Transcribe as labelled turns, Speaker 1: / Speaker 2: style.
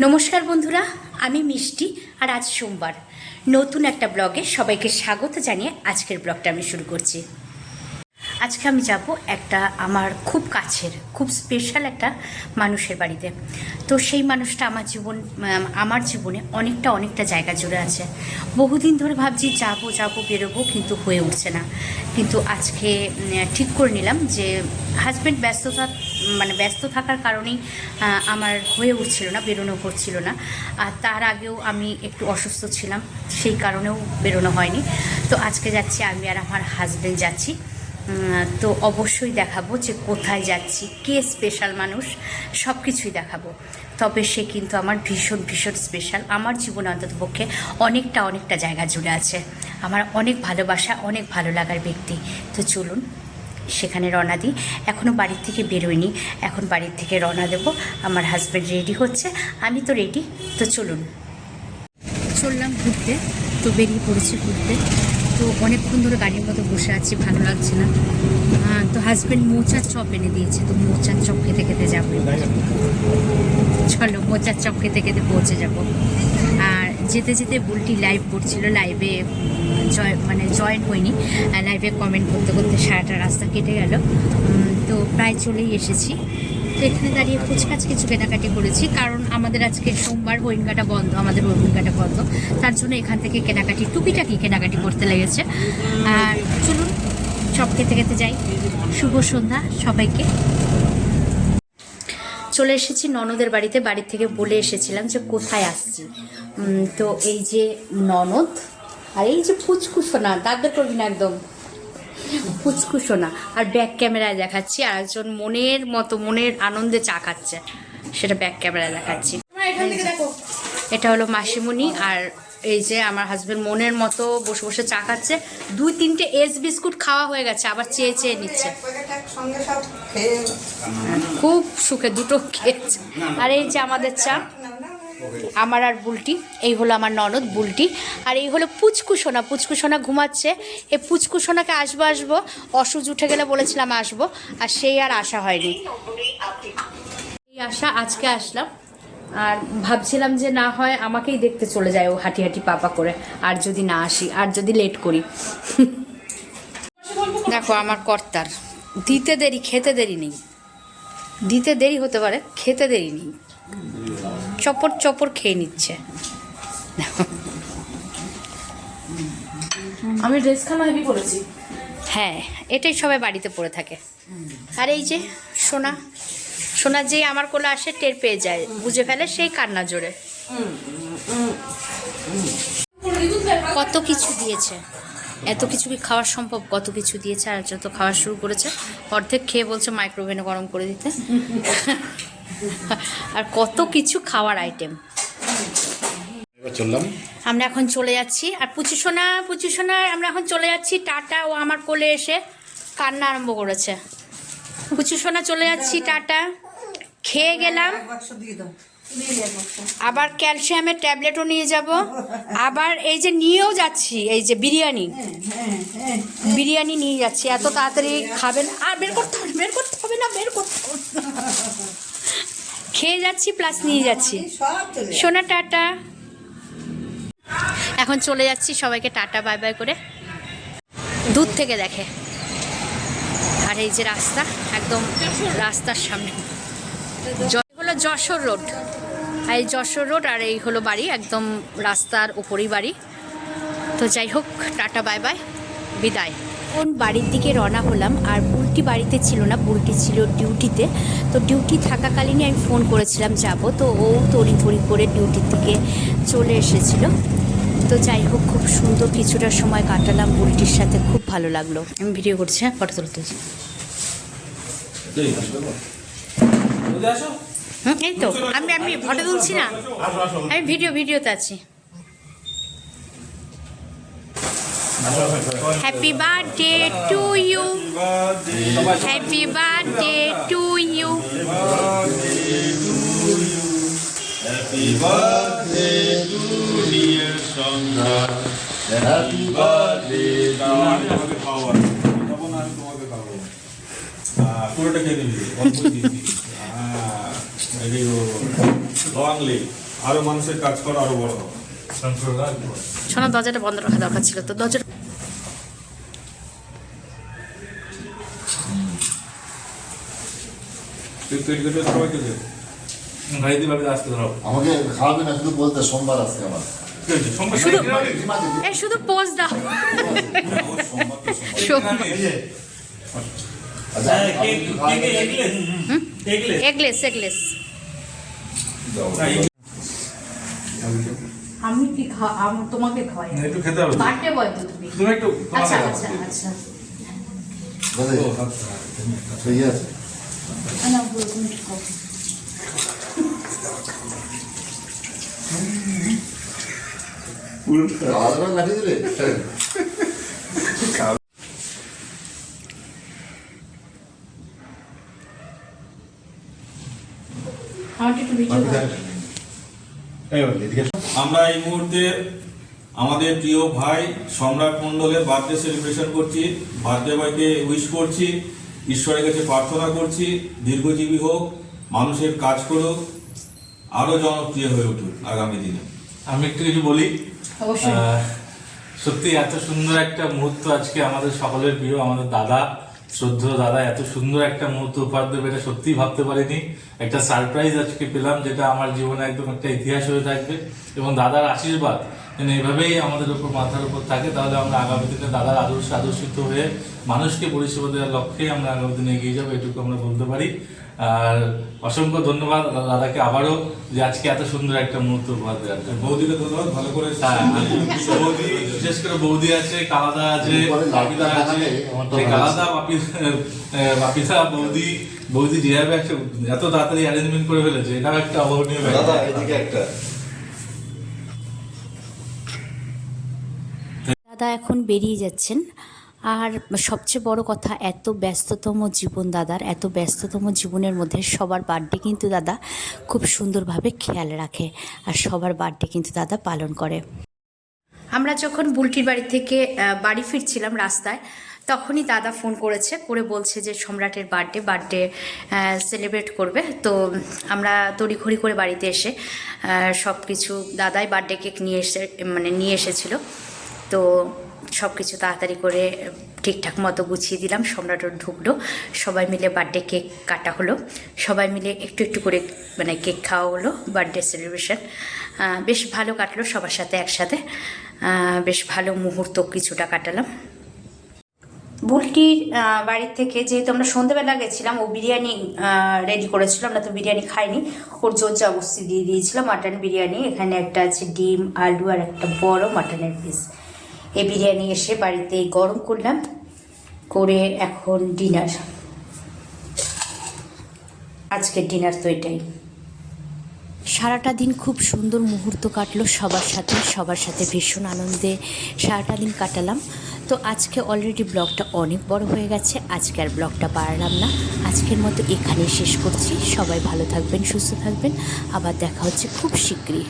Speaker 1: নমস্কার বন্ধুরা, আমি মিষ্টি আর আজ সোমবার। নতুন একটা ব্লগে সবাইকে স্বাগত জানিয়ে আজকের ব্লগটা আমি শুরু করছি। আজকে আমি যাব একটা আমার খুব কাছের, খুব স্পেশাল একটা মানুষের বাড়িতে। তো সেই মানুষটা আমার জীবন আমার জীবনে অনেকটা অনেকটা জায়গা জুড়ে আছে। বহুদিন ধরে ভাবছি যাব যাব, বেরোবো, কিন্তু হয়ে উঠছে না। কিন্তু আজকে ঠিক করে নিলাম যে হাজব্যান্ড ব্যস্ততা মানে ব্যস্ত থাকার কারণেই আমার হয়ে উঠছিল না, বেরোনো হচ্ছিল না। আর তার আগেও আমি একটু অসুস্থ ছিলাম, সেই কারণেও বেরোনো হয়নি। তো আজকে যাচ্ছি, আমি আর আমার হাজব্যান্ড যাচ্ছি। তো অবশ্যই দেখাবো যে কোথায় যাচ্ছি, কে স্পেশাল মানুষ সব কিছুই দেখাবো। তবে সে কিন্তু আমার ভীষণ ভীষণ স্পেশাল আমার জীবনে অন্তত পক্ষে অনেকটা অনেকটা জায়গা জুড়ে আছে। আমার অনেক ভালোবাসা, অনেক ভালো লাগার ব্যক্তি। তো চলুন, সেখানে রওনা দিই। এখনও বাড়ির থেকে বেরোয়নি এখন বাড়ির থেকে রওনা দেবো। আমার হাজব্যান্ড রেডি হচ্ছে। আমি তো রেডি তো চলুন। চললাম ঘুরতে। তো বেরিয়ে পড়েছি ঘুরতে। তো অনেকক্ষণ ধরে গাড়ির মতো বসে আছি, ভালো লাগছে না। তো হাজব্যান্ড মোচার চপ এনে দিয়েছে, তো মোচার চপ খেতে খেতে যাব। চলো, মোচার চপ খেতে খেতে পৌঁছে যাব। আর যেতে যেতে বুলটি লাইভ করছিল লাইভে জয় মানে জয়েন হয়নি লাইভে কমেন্ট করতে করতে সারাটা রাস্তা কেটে গেল। তো প্রায় চলেই এসেছি। তো এখানে দাঁড়িয়ে ফুচকাচ কিছু কেনাকাটি করেছি, কারণ আমাদের আজকে সোমবার হরিণঘাটা বন্ধ, আমাদের হরিণঘাটা বন্ধ। তার জন্য এখান থেকে কেনাকাটি, টুকিটাকি কেনাকাটি করতে লেগেছে। আর চলুন সব খেতে খেতে যাই। শুভ সন্ধ্যা সবাইকে। চলে এসেছি ননদের বাড়িতে, বাড়ি থেকে বলে এসেছিলাম যে কোথায় আসছি। তো এই যে ননদ, আর এই যে ফুচকুসোনা দাঁত বের করবি না একদম। ফুচকুসোনা আর ব্যাক ক্যামেরায় দেখাচ্ছি আর একজন মনের মতো মনের আনন্দে চা খাচ্ছে। সেটা ব্যাক ক্যামেরায় দেখাচ্ছি। এটা হলো মাসিমণি আর এই যে আমার হাজব্যান্ড মনের মতো বসে বসে চা খাচ্ছে। দুই তিনটে এস বিস্কুট খাওয়া হয়ে গেছে আবার চেয়ে চেয়ে নিচ্ছে। খুব সুখে দুটো খেয়েছে। আর এই যে আমাদের চা আমার আর বুলটি, এই হলো আমার ননদ বুলটি, আর এই হলো পুচকুসোনা পুচকুসোনা ঘুমাচ্ছে। এই পুচকুসোনাকে আসব আসব, অসুজ উঠে গেলে বলেছিলাম আসব, আর সেই আর আসা হয়নি। এই আশা আজকে আসলাম, আর ভাবছিলাম যে না হয় আমাকেই দেখতে চলে যায় ও হাঁটি হাঁটি পাপা করে, আর যদি না আসি, আর যদি লেট করি। দেখো আমার কর্তার, দিতে দেরি, খেতে দেরি নেই। দিতে দেরি হতে পারে, খেতে দেরি নেই। চপর চপর খেয়ে নিচ্ছে।
Speaker 2: আমি ড্রেসখানা হেভি পরেছি।
Speaker 1: হ্যাঁ এটাই সবাই বাড়িতে পড়ে থাকে। আর এই যে সোনা সোনা যে আমার কোলে আসে টের পেয়ে যায় বুঝে ফেলে সেই কান্না জোরে। কত কিছু দিয়েছে এত কিছু কি খাওয়া সম্ভব কত কিছু দিয়েছে আর যত খাওয়া শুরু করেছে অর্ধেক খেয়ে বলছে মাইক্রোওভেনে গরম করে দিতে। আর কত কিছু খাওয়ার আইটেম
Speaker 3: চললাম।
Speaker 1: আমরা এখন চলে যাচ্ছি। আর পুচু সোনা পুচু সোনা আমরা এখন চলে যাচ্ছি টাটা। ও আমার কোলে এসে কান্না আরম্ভ করেছে। পুচু সোনা চলে যাচ্ছি টাটা। খেয়ে গেলাম। আবার ক্যালসিয়ামের ট্যাবলেটও নিয়ে যাব। আবার এই যে নিয়েও যাচ্ছি এই যে বিরিয়ানি। বিরিয়ানি নিয়ে যাচ্ছি। এত তাড়াতাড়ি খাবেন। আর বের করতে হবে বের করতে হবে না বের করতে হবে। খেয়ে যাচ্ছি প্লাস নিয়ে যাচ্ছি। সোনা, টাটা। এখন চলে যাচ্ছি সবাইকে টাটা বাই বাই করে। দূর থেকে দেখে। আর এই যে রাস্তা, একদম রাস্তার সামনে। হলো যশোর রোড। আর এই যশোর রোড আর এই হলো বাড়ি, একদম রাস্তার উপরেই বাড়ি। তো যাই হোক, টাটা বাই বাই বিদায়। কোন বাড়ির দিকে রওনা হলাম আর বুলটি বাড়িতে ছিল না বুলটি ছিল ডিউটিতে। তো ডিউটি থাকাকালীনই আমি ফোন করেছিলাম যাব তো ও তড়িঘড়ি করে ডিউটির থেকে চলে এসেছিল। তো যাই হোক খুব সুন্দর কিছুটা সময় কাটালাম বুলটির সাথে খুব ভালো লাগল। আমি ভিডিও করছি হ্যাঁ? ফটো তুলতেছি হুম এই তো আমি আমি ফটো তুলছি না। আমি ভিডিও ভিডিওতে আছি। Happy birthday to you happy birthday to you
Speaker 3: happy birthday to dear Sandhya happy birthday
Speaker 4: আমি আমাকে খাওয়া তখন আমি তোমাকে খাব পুরোটা খেয়ে নিবি অল্প লংলি আরও মানুষের কাজ করা আরও বড় হবে
Speaker 1: সোনা দরজাটা বন্ধ রাখা দরকার ছিল তো। দরজা
Speaker 4: তুই তৈরি করতে সবাইকে দে।
Speaker 2: ভাইদি ভাবি আসতে ধরো
Speaker 5: আমাকে খাওয়াবে না শুধু বলতে সোমবার আসছে আমার।
Speaker 1: শুধু এই শুধু পোজ দাও। সোম-
Speaker 5: আচ্ছা
Speaker 1: এগলেস? এগলেস? আমি কি খা আম- তোমাকে খাওয়াই?
Speaker 2: একটু খেতে হবে
Speaker 1: বার্থডে বয় তো তুমি।
Speaker 2: তুমি একটু
Speaker 1: আচ্ছা আচ্ছা আচ্ছা।
Speaker 4: আমরা এই মুহূর্তে আমাদের প্রিয় ভাই সম্রাট মণ্ডলের বার্থডে সেলিব্রেশন করছি। বার্থডে বয়কে উইশ করছি। ঈশ্বরের কাছে প্রার্থনা করছি দীর্ঘজীবী হোক মানুষের কাজ করুক আরও জনপ্রিয় হয়ে উঠুক আগামী দিনে।
Speaker 2: আমি একটু কিছু বলি। সত্যি এত সুন্দর একটা মুহূর্ত আজকে আমাদের সকলের প্রিয় আমাদের দাদা শ্রদ্ধেয় দাদা এত সুন্দর একটা মুহূর্ত উপহার দেবে এটা সত্যিই ভাবতে পারিনি। একটা সারপ্রাইজ আজকে পেলাম যেটা আমার জীবনে একদম একটা ইতিহাস হয়ে থাকবে। এবং দাদার আশীর্বাদ যেন এভাবেই আমাদের উপর মাথার উপর থাকে তাহলে আমরা আগামী দিনে দাদার আদর্শ আদর্শিত হয়ে মানুষকে পরিষেবা দেওয়ার লক্ষ্যে আমরা আগামী দিনে এগিয়ে যাব এটুকু আমরা বলতে পারি। আর অসংখ্য ধন্যবাদ দাদাকে আবারও যে আজকে এত সুন্দর একটা মুহূর্ত উপহার দেওয়ার
Speaker 4: বৌদিকে ধন্যবাদ ভালো করে
Speaker 2: হ্যাঁ, বৌদি বিশেষ করে বৌদি আছে কালাদা আছে বাপিদা আছে। কালাদা বাপি বাপিদা বৌদি বৌদি যেভাবে একটা এত তাড়াতাড়ি অ্যারেঞ্জমেন্ট করে ফেলেছে এটাও একটা অভাবনীয় ব্যাপার।
Speaker 1: এখন বেরিয়ে যাচ্ছেন। আর সবচেয়ে বড় কথা, এত ব্যস্ততম জীবন দাদার, এত ব্যস্ততম জীবনের মধ্যে সবার বার্থডে কিন্তু দাদা খুব সুন্দরভাবে খেয়াল রাখে আর সবার বার্থডে কিন্তু দাদা পালন করে। আমরা যখন বুলটির বাড়ি থেকে বাড়ি ফিরছিলাম রাস্তায়, তখনই দাদা ফোন করেছে, করে বলছে যে সম্রাটের বার্থডে বার্থডে সেলিব্রেট করবে। তো আমরা তড়িঘড়ি করে বাড়িতে এসে সব কিছু দাদাই বার্থডে কেক নিয়ে এসে মানে নিয়ে এসেছিল। তো সব কিছু তাড়াতাড়ি করে, ঠিকঠাক মতো গুছিয়ে দিলাম সম্রাটও ঢুকলো। সবাই মিলে বার্থডে কেক কাটা হলো। সবাই মিলে একটু একটু করে মানে কেক খাওয়া হলো বার্থডে সেলিব্রেশন বেশ ভালো কাটলো সবার সাথে একসাথে। বেশ ভালো মুহূর্ত কিছুটা কাটালাম। বুলটির বাড়ির থেকে যেহেতু আমরা সন্ধেবেলা গেছিলাম, ও বিরিয়ানি রেডি করেছিল, আমরা তো বিরিয়ানি খাইনি। ওর জোর জবস্তি দিয়ে দিয়েছিলাম মাটন বিরিয়ানি। এখানে একটা আছে ডিম, আলু আর একটা বড় মাটনের পিস এই বিরিয়ানি এসে বাড়িতে গরম করলাম, করে এখন ডিনার আজকের ডিনার তো এটাই। সারাটা দিন খুব সুন্দর মুহূর্ত কাটলো সবার সাথে সবার সাথে ভীষণ আনন্দে সারাটা দিন কাটালাম। তো আজকে অলরেডি ব্লগটা অনেক বড় হয়ে গেছে, আজকে আর ব্লগটা বাড়ালাম না। আজকের মতো এখানেই শেষ করছি। সবাই ভালো থাকবেন, সুস্থ থাকবেন। আবার দেখা হচ্ছে খুব শীঘ্রই।